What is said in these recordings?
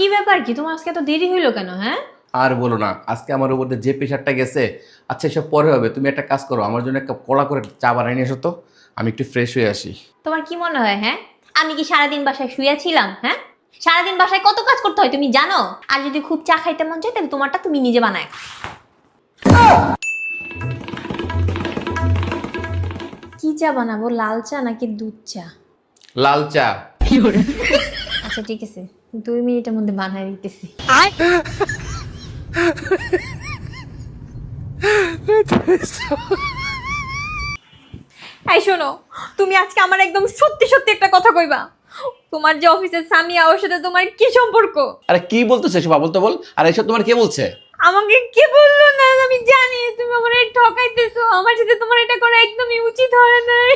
কি ব্যাপার কি? তোমার আজকে এত দেরি হইল কেন হ্যাঁ? আর বলো না আজকে আমার উপর দিয়ে যে প্রেশারটা গেছে আচ্ছা এসব পরে হবে তুমি একটা কাজ করো আমার জন্য একটা কড়া করে চা বানিয়ে নিয়ে এসো তো আমি একটু ফ্রেশ হয়ে আসি। তোমার কি মনে হয় হ্যাঁ? আমি কি সারাদিন বাসায় শুয়েছিলাম হ্যাঁ? সারাদিন বাসায় কত কাজ করতে হয় তুমি জানো? আর যদি খুব চা খাইতে মন চায় তাহলে তোমারটা তুমি নিজে বানায় কি চা বানাবো লাল চা নাকি দুধ চা? লাল চা। আচ্ছা ঠিক আছে। দুই মিনিটের মধ্যে বানায় দিতেছি। এই শোনো তুমি আজকে আমার একদম সত্যি সত্যি একটা কথা কইবা। তোমার যে অফিসের সামিয়া ওর সাথে তোমার কি সম্পর্ক? আরে কি বলতেছে সব আবল তো বল আর এসব তোমার কে বলছে? আমাকে কে বলল না? আমি জানি তুমি আমার ঠকাইতেছো। আমার সাথে তোমার এটা করা একদমই উচিত হয় নাই।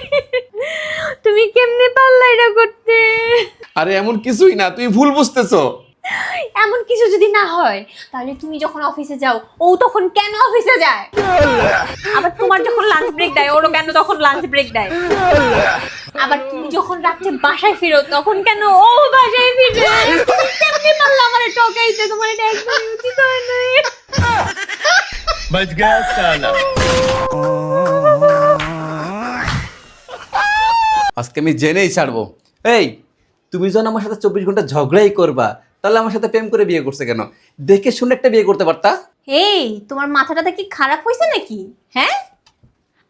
তুমি কেমনে পারলা এটা করতে? আরে এমন কিছুই না তুমি ভুল বুঝতেছো। এমন কিছু যদি না হয় তাহলে তুমি যখন অফিসে যাও ও তখন কেন অফিসে যায়? আবার তোমার যখন লাঞ্চ ব্রেক দেয় ওরও কেন তখন লাঞ্চ ব্রেক দেয়? আবার তুমি যখন রাত্রে বাসায় ফিরো তখন কেন ও বাসায় ফিরে তুমি কেমনে পারলা আমার ঠকাইতে? তোমার এটা একদমই উচিত হয় নাই। बच गया साला আজকে আমি জেনেই ছাড়বো এই তুমি যখন আমার সাথে চব্বিশ ঘন্টা ঝগড়াই করবা তাহলে আমার সাথে প্রেম করে বিয়ে করছে কেন দেখে শুনে একটা বিয়ে করতে পারতা এই তোমার মাথাটা কি খারাপ হয়েছে নাকি হ্যাঁ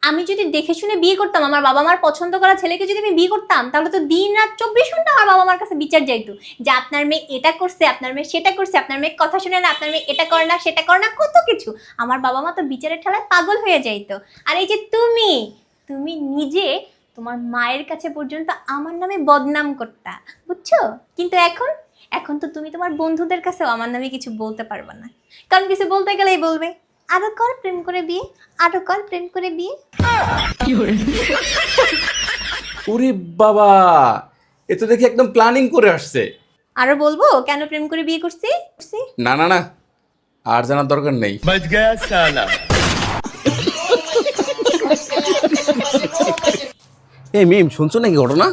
আমি যদি দেখে শুনে বিয়ে করতাম, আমার বাবা মার পছন্দ করা ছেলেকে যদি আমি বিয়ে করতাম, তাহলে তো দিন রাত চব্বিশ ঘণ্টা আমার বাবা মার কাছে বিচার যাইতো যে আপনার মেয়ে এটা করছে, আপনার মেয়ে সেটা করছে, আপনার মেয়ে কথা শুনে না, আপনার মেয়ে এটা করে না, সেটা করে না, কত কিছু। আমার বাবা মা তো বিচারের ঠেলায় পাগল হয়ে যাইতো। আর এই যে তুমি তুমি নিজে তোমার মায়ের কাছে পর্যন্ত আমার নামে বদনাম করতা, বুঝছ? কিন্তু এখন এখন তো তুমি তোমার বন্ধুদের কাছেও আমার নামে কিছু বলতে পারবে না। কারণ কিছু বলতে গেলেই বলবে। আরও কর প্রেম করে বিয়ে আরও কর প্রেম করে বিয়ে। ওরে বাবা এ তো দেখি একদম প্ল্যানিং করে আসছে। আরও বলব কেন প্রেম করে বিয়ে করছি? না না না আর জানার দরকার নেই। এই মিম শুনছো নাকি ঘটনা?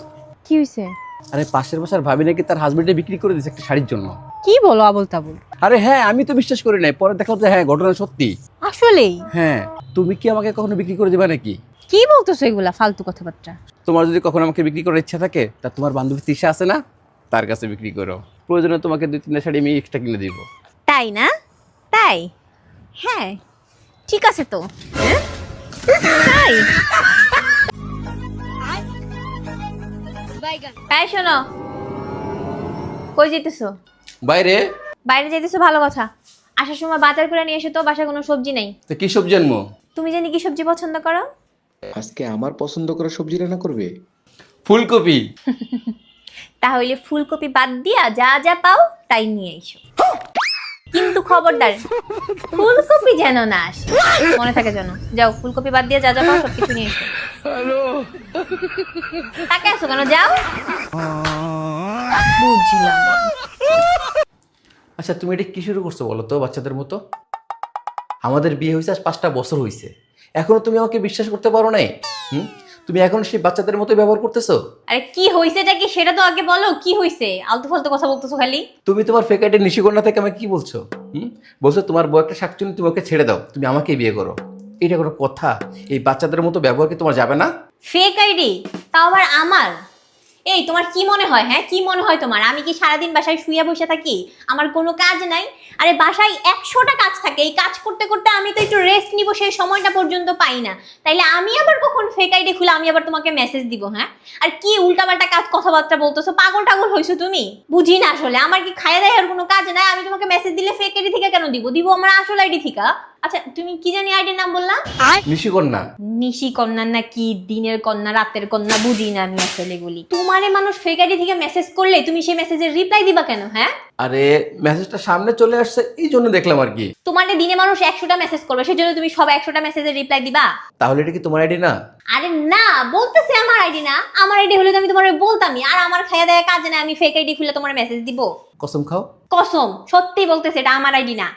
কি হয়েছে আরে পাশের বাসার ভাবি নাকি তার হাজবেন্ডে বিক্রি করে দিয়েছে একটা শাড়ির জন্য। কি বলো আবল তাবল আরে হ্যাঁ আমি তো বিশ্বাস করি নাই। পরে দেখলাম যে হ্যাঁ ঘটনা সত্যি। আসলেই? হ্যাঁ তুমি কি আমাকে কখনো বিক্রি করে দিবা নাকি? কি বলতেছো এগুলা ফালতু কথাবার্তা? তোমার যদি কখনো আমাকে বিক্রি করার ইচ্ছা থাকে তা তোমার বান্ধবী তিশা আছে না? তার কাছে বিক্রি করো। প্রয়োজনে তোমাকে দুই তিনটা শাড়ি আমি এক্সট্রা কিনে দিব। তাই না? তাই? হ্যাঁ ঠিক আছে তো। হ্যাঁ? তাই? তাই শোনো। কই যেতেছো বাইরে? বাইরে যেতেছো ভালো কথা। আসার সময় বাজার করে নিয়ে এসে তো বাসায় কোনো সবজি নেই। তো কি সবজি আনব? তুমি জানি কি সবজি পছন্দ করো? আজকে আমার পছন্দ করা সবজি রান্না করবে? ফুলকপি। তাহলে ফুলকপি বাদ দিয়া যা যা পাও তাই নিয়ে এসো। কিন্তু খবরদার ফুলকপি যেন না আসে। মনে থাকে যেন যাও ফুলকপি বাদ দিয়ে যা যা পাও সব কিছু নিয়ে এসো। তাকে আসো কেন? যাও। বুঝলাম। আচ্ছা তুমি এটা কি শুরু করছ বলো তো বাচ্চাদের মতো? আমাদের বিয়ে হয়েছে আজ পাঁচটা বছর হয়েছে। এখনও তুমি আমাকে বিশ্বাস করতে পারো নাই? হুম? তুমি এখন সেই বাচ্চাদের মতো ব্যবহার করতেছো? আরে কি হইছেটা কি সেটা তো আগে বলো কি হইছে আলতু ফালতু কথা বলতেছো খালি। তুমি তোমার ফেকাইটে নিশিকন্যা থেকে আমাকে কি বলছো? হুম? বলছো তোমার বউ একটা শাকচুনি তুমি ওকে ছেড়ে দাও তুমি আমাকে বিয়ে করো। এটা কোনো কথা। এই বাচ্চাদের মতো ব্যবহার কি তোমার যাবে না? ফেক আইডি তাও আবার আমার? এই তোমার কি মনে হয় হ্যাঁ? কি মনে হয় তোমার? আমি কি সারাদিন বাসায় শুয়ে বসে থাকি? আমার কোনো কাজ নাই? আরে বাসায় একশোটা কাজ থাকে। এই কাজ করতে করতে আমি তো একটু রেস্ট নিব সেই সময়টা পর্যন্ত পাই না। তাইলে আমি আবার কখন ফেক আইডি খুলে আমি আবার তোমাকে মেসেজ দিব হ্যাঁ? আর কি উল্টাপাল্টা কাজ কথাবার্তা বলতেছো? পাগল টাগল হইছো তুমি? বুঝি না আসলে। আমার কি খায়া দেওয়ার কোনো কাজ নাই? আমি তোমাকে মেসেজ দিলে ফেক আইডি থেকে কেন দিব? দিব আমার আসল আইডি থেকে। আচ্ছা তুমি কি জানি আইডির নাম বললা? নিশিকন্যা। নিশি কন্যা না কি দিনের কন্যা রাতের কন্যা? বুঝি না আমি আসলে বলি তোমারে মানুষ ফেক আইডি থেকে মেসেজ করলে তুমি সেই মেসেজের রিপ্লাই দিবা কেন হ্যাঁ? আরে মেসেজটা সামনে চলে আসছে এই জন্য দেখলাম আর কি। তোমারে দিনে মানুষ একশোটা মেসেজ করবে সেই জন্য তুমি সব একশোটা মেসেজের রিপ্লাই দিবা? তাহলে এটা কি তোমার আইডি না? আরে না বলতেছে আমার আইডি না। আমার আইডি হলে তো আমি তোমার বলতামই আর আমার খাইয়া দেয়া কাজে না আমি ফেক আইডি খুলে তোমার মেসেজ দিব। কসম খাও। কসম সত্যি বলতেছে এটা আমার আইডি না।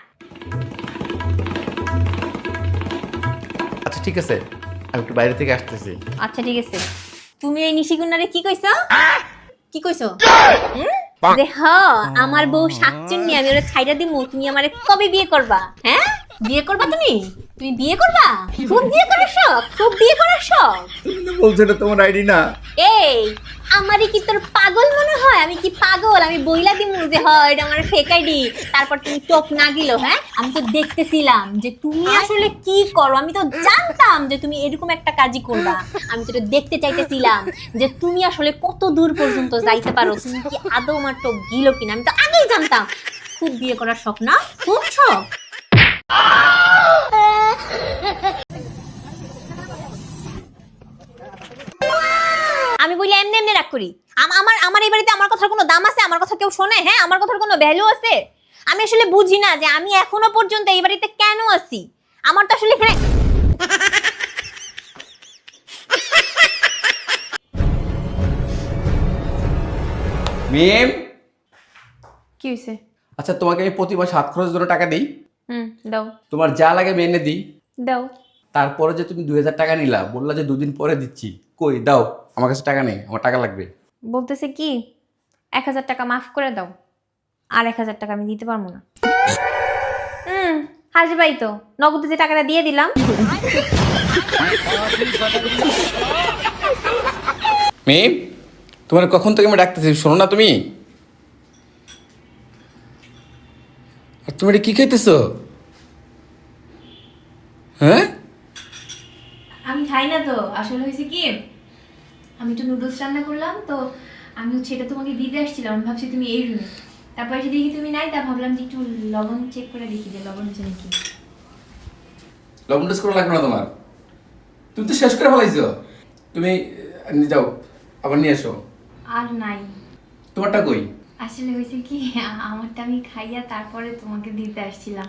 আচ্ছা ঠিক আছে আমি একটু বাইরে থেকে আসতেছি। আচ্ছা ঠিক আছে। তুমি এই নিশিগুনারে কি কইছো? কি কইছো? হুম যে হ আমার বউ শাকচুন্নি আমি ওরা ছাইরা দিমু তুমি আমারে কবে বিয়ে করবা? হ্যাঁ? বিয়ে করবা তুমি? তুমি বিয়ে করবা? খুব বিয়ে করার শখ খুব বিয়ে করার শখ। বলছো এটা তোমার আইডি না? এই আমারই কি তোর পাগল মনে হয়? আমি কি পাগল? আমি বইলা দিমু যে হয় এটা আমার ফেক আইডি। তারপর তুমি টপ না দিল হ্যাঁ? আমি তো দেখতেছিলাম যে তুমি আসলে কি করো? আমি তো জানতাম যে তুমি এরকম একটা কাজই করবা। আমি তো এটা দেখতে চাইতেছিলাম যে তুমি আসলে কত দূর পর্যন্ত যাইতে পারো? তুমি কি আদৌ আমার টপ গিলো কিনা? আমি তো আগেই জানতাম। খুব বিয়ে করার শখ না? খুব শখ আমি বলি এমনি এমনি রাগ করি। আমার আমার এই বাড়িতে আমার কথার কোনো দাম আছে? আমার কথা কেউ শোনে? হ্যাঁ আমার কথার কোনো ভ্যালু আছে? আমি আসলে বুঝি না যে আমি এখনও পর্যন্ত এই বাড়িতে কেন আছি? আমার তো আসলে এখানে মিম কি হয়েছে আচ্ছা তোমাকে আমি প্রতি মাসে হাত খরচের জন্য টাকা দিই। হুম দাও। তোমার যা লাগে আমি এনে দিই। দাও। তারপরে যে তুমি দুই হাজার টাকা নিলা বললা যে দুদিন পরে দিচ্ছি। কই দাও আমার কাছে টাকা নেই আমার টাকা লাগবে। বলতেছে কি এক হাজার টাকা মাফ করে দাও আর এক হাজার টাকা আমি দিতে পারব না। হুম হাসি ভাই তো নগদে যে টাকাটা দিয়ে দিলাম। মিম তোমার কখন থেকে আমি ডাকতেছি শোনো না তুমি। আর তুমি এটা কি খাইতেছো? হ্যাঁ? খাই না তো। আসলে হয়েছে কি আমি একটু নুডলস রান্না করলাম তো আমি হচ্ছে এটা তোমাকে দিতে আসছিলাম ভাবছি তুমি এই রুমে তারপর এসে দেখি তুমি নাই তা ভাবলাম যে একটু লবণ চেক করে দেখি যে লবণ হচ্ছে নাকি। লবণ টেস্ট করা লাগবে না তোমার? তুমি তো শেষ করে ফেলাইছো। তুমি নিয়ে যাও আবার নিয়ে এসো। আর নাই। তোমারটা কই? আসলে হয়েছে কি আমারটা আমি খাইয়া তারপরে তোমাকে দিতে আসছিলাম।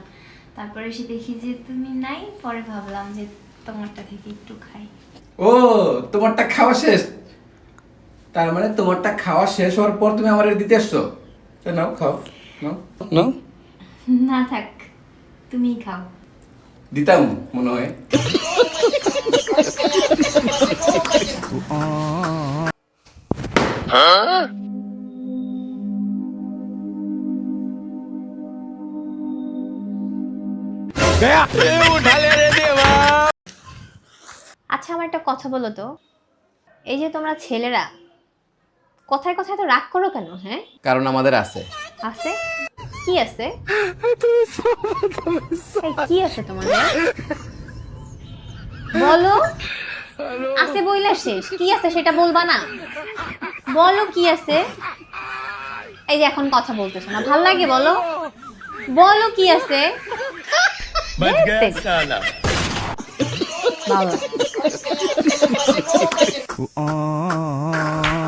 তারপরে এসে দেখি যে তুমি নাই পরে ভাবলাম যে তোমারটা থেকে একটু খাই। ও তোমারটা খাওয়া শেষ? তার মানে তোমারটা খাওয়া শেষ হওয়ার পর তুমি আমার দিতে আসছো নাও খাও নাও। না থাক তুমিই খাও। দিতাম মনে হয়। আচ্ছা আমার একটা কথা বলো তো। এই যে তোমরা ছেলেরা কথায় কথায় তো রাগ করো কেন হ্যাঁ? কারণ আমাদের আছে। আছে? কি আছে? কি আছে তোমাদের? বলো। আছে বইলা শেষ। কি আছে সেটা বলবা না। বলো কি আছে। এই যে এখন কথা বলতেছো না ভালো লাগে বলো। বলো কি আছে। বাবা Kuan.